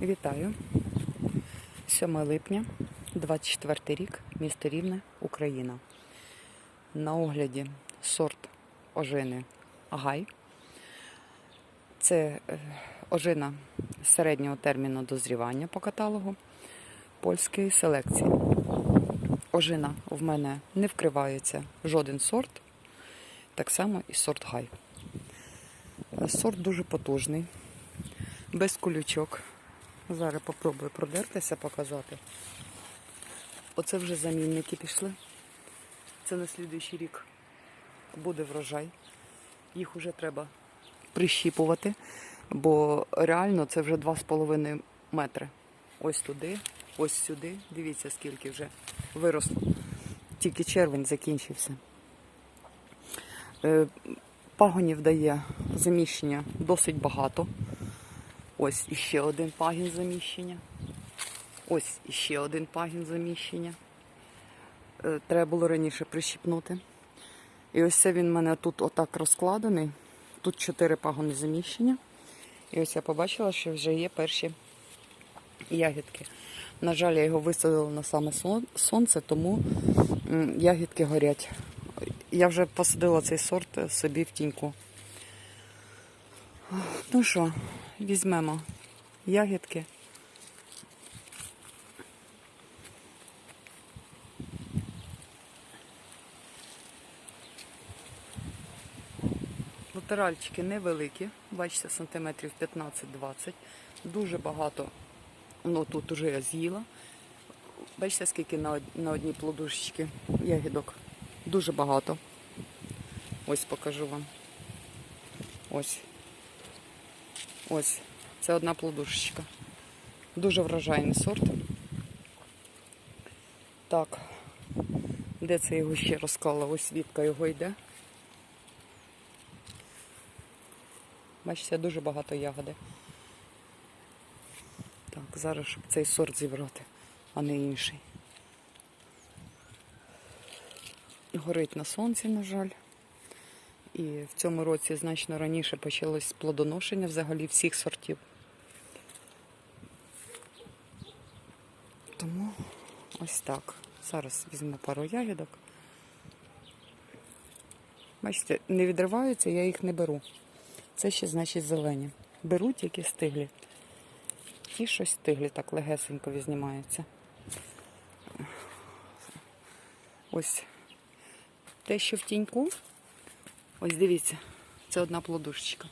Вітаю. 7 липня, 24 рік, місто Рівне, Україна. На огляді сорт ожини Гай. Це е, ожина середнього терміну дозрівання по каталогу польської селекції. Ожина в мене не вкривається жоден сорт, так само і сорт Гай. Сорт дуже потужний, без колючок. Зараз попробую продертися, показати. Оце вже замінники пішли. Це на слідуючий рік буде врожай. Їх вже треба прищіпувати, бо реально це вже 2,5 метри. Ось туди, ось сюди. Дивіться, скільки вже виросло. Тільки червень закінчився. Е, Пагонів дає заміщення досить багато. Ось іще один пагін заміщення. Ось іще один пагін заміщення. Е, Треба було раніше прищіпнути. І ось це він в мене тут отак розкладений. Тут чотири пагони заміщення. І ось я побачила, що вже є перші ягідки. На жаль, я його висадила на саме сонце, тому ягідки горять. Я вже посадила цей сорт е, собі в тіньку. Ну що, візьмемо ягідки. Латеральчики невеликі, бачите, сантиметрів 15-20. Дуже багато, ну тут уже я з'їла. Бачите, скільки на, на одній плодушечці ягідок. Дуже багато. Ось покажу вам. Ось. Ось. Це одна плодушечка. Дуже врожайний сорт. Так. Де це його ще розклала? Ось відка його йде. Бачите, дуже багато ягоди. Так, зараз, щоб цей сорт зібрати, а не інший. Горить на сонці, на жаль. І в цьому році значно раніше почалось плодоношення взагалі всіх сортів. Тому ось так. Зараз візьму пару ягідок. Бачите, не відриваються, я їх не беру. Це ще значить зелені. Беру тільки стиглі. Ті щось стиглі, так легесенько відзнімаються. Ось те, що в тіньку. Ось дивіться, це одна плодушечка.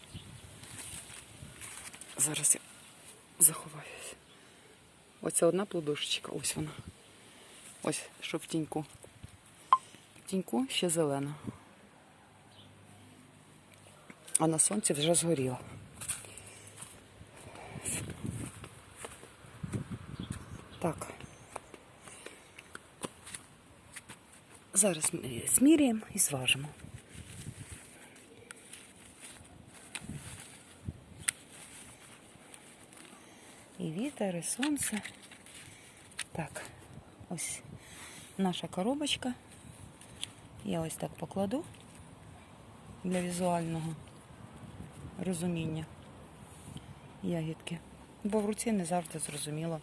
Зараз я заховаюсь. Оце одна плодушечка, ось вона. Ось, що в тіньку. В тіньку ще зелена. А на сонці вже згоріла. Так. Зараз ми зміряємо і зважимо. І вітер, і сонце. Так, ось наша коробочка. Я ось так покладу для візуального розуміння ягідки. Бо в руці не завжди зрозуміло,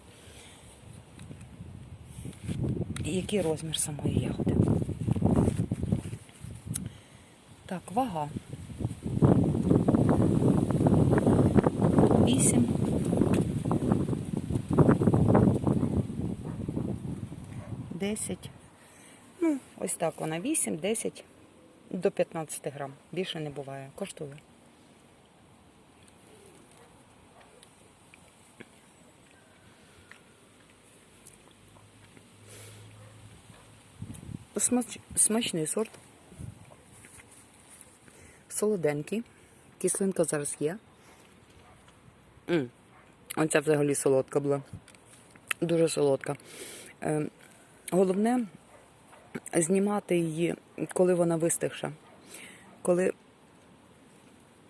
який розмір самої ягоди. Так, вага. 8. Десять. Ну, ось так вона 8, 10 до 15 грам. Більше не буває. Коштує. Смач... Смачний сорт. Солоденький. Кислинка зараз є. м Оця взагалі солодка була. Дуже солодка. Е, головне знімати її, коли вона вистигша. Коли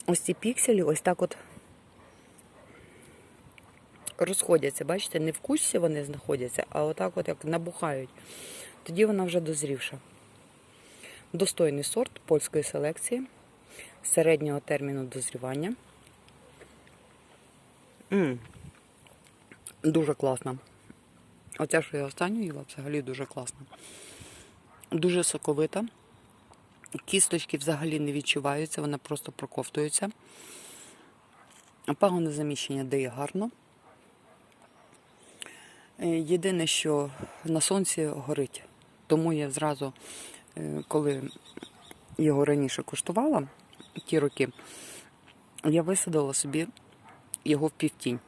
ось ці пікселі ось так от розходяться, бачите, не в кущі вони знаходяться, а отак от як набухають. Тоді вона вже дозрівша. Достойний сорт польської селекції середнього терміну дозрівання. м Дуже класна. Оця, що я останню їла, взагалі дуже класна. Дуже соковита. Кісточки взагалі не відчуваються, вона просто проковтується. Пагоне заміщення дає гарно. Е, Єдине, що на сонці горить. Тому я зразу, е, коли його раніше куштувала, ті роки, я висадила собі його в півтінь.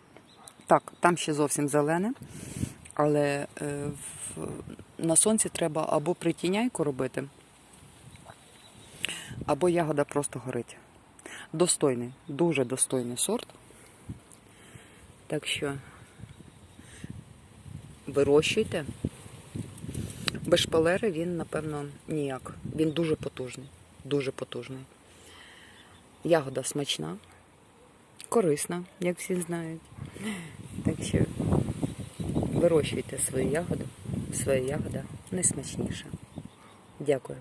Так, там ще зовсім зелене, але е, на сонці треба або притіняйку робити, або ягода просто горить. Достойний, дуже достойний сорт. Так що вирощуйте. Без шпалери він, напевно, ніяк. Він дуже потужний. Дуже потужний. Ягода смачна, корисна, як всі знають. Так що вирощуйте свою ягоду. Своя ягода найсмачніша. Дякую.